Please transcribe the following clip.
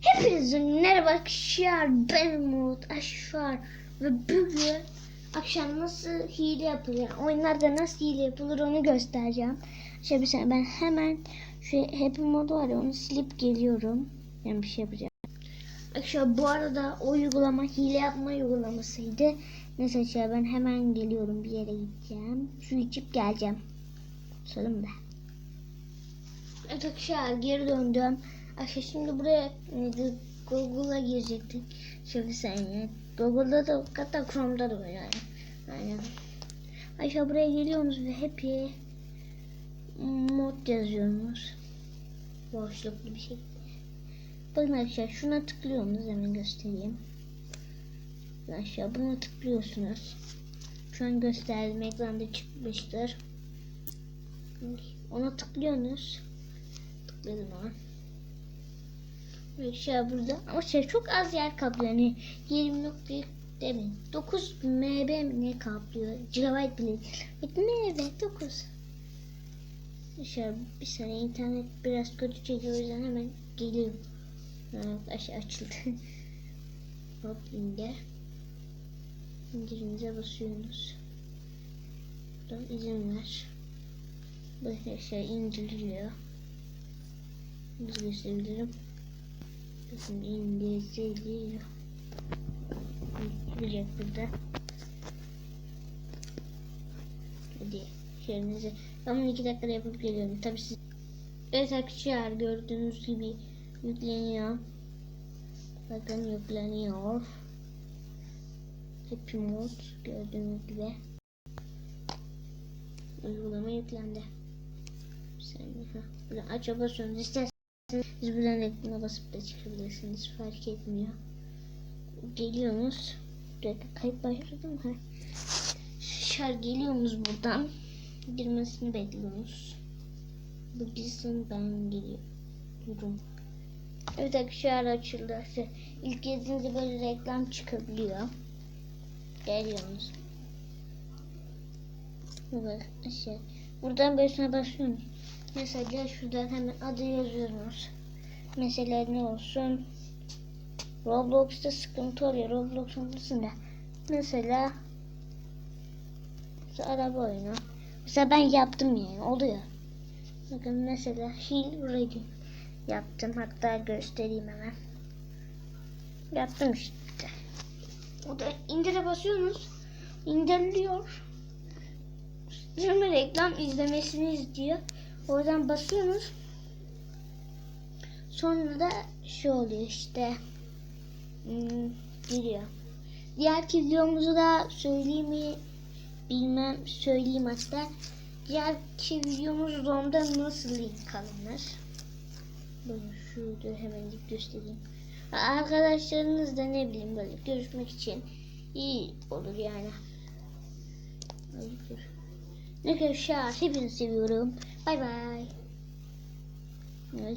Hepinizin merhaba arkadaşlar ben Umut Aşfar ve bugün akşam nasıl hile yapılır oyunlarda nasıl hile yapılır onu göstereceğim. Şöyle bir ben hemen şu happy modu var ya onu silip geliyorum. Yani bir şey yapacağım. Arkadaşlar bu arada o uygulama hile yapma uygulamasıydı. Mesela şöyle ben hemen geliyorum bir yere gideceğim. Su içip geleceğim. Sorun da. Evet arkadaşlar geri döndüm. Arkadaşlar şimdi buraya neydi, Google'a girecektik. Şöyle saniye. Google'da da hatta Chrome'da da var yani. Aynen. Arkadaşlar buraya geliyorsunuz ve happy mod yazıyorsunuz. Boşluklu bir şey. Bakın arkadaşlar şuna tıklıyorsunuz hemen göstereyim. Aşağı buna tıklıyorsunuz. Şu an gösterdim ekranda çıkmıştır. Ona tıklıyorsunuz. Tıkladım ona. Arkadaşlar burada ama şey çok az yer kaplıyor. Hani 20 nokta demin. 9 MB ne kaplıyor? GB bile. MB 9. Arkadaşlar bir saniye internet biraz kötü çekiyor o yüzden hemen geliyor. Ha, aşağı açıldı. Hop indir. İndirinize basıyorsunuz. Buradan izin ver. Böyle şey indiriliyor. Nasıl gösterebilirim? Bakın indiriliyor. Bilecek burada. Hadi şehrinize. Ben bunu iki dakikada yapıp geliyorum. Tabi siz... Evet arkadaşlar gördüğünüz gibi yükleniyor. Bakın yükleniyor. Happy Mode gördüğünüz gibi. Uygulama yüklendi. Bir saniye. Ha. Böyle aç buradan ekrana basıp da çıkabilirsiniz. Fark etmiyor. Geliyorsunuz. Dakika kayıt başladı mı? Şar geliyorsunuz buradan. Girmesini bekliyorsunuz. Bu girsin ben geliyorum. Evet arkadaşlar açıldı. İlk girdiğinizde böyle reklam çıkabiliyor. Geliyorsunuz. Böyle şey. Buradan böylesine basıyorsunuz. Mesela şuradan hemen adı yazıyorsunuz. Mesela ne olsun? Roblox'ta sıkıntı oluyor. Roblox'un dışında. Mesela araba oyunu. Mesela ben yaptım yani. Oluyor. Bakın mesela Hill Radio yaptım. Hatta göstereyim hemen. Yaptım işte. O da indire basıyorsunuz. İndiriliyor. Şimdi reklam izlemesini izliyor. Oradan basıyorsunuz. Sonra da şu oluyor işte. Hmm, giriyor. Diğerki videomuzu da söyleyeyim mi? Bilmem söyleyeyim hatta. Diğerki videomuz Rom'da nasıl link alınır? Bakın şurada hemen göstereyim. Arkadaşlarınızla ne bileyim böyle görüşmek için iyi olur yani. Hayır. Ne kadar hepinizi seviyorum. Bay bay. Evet,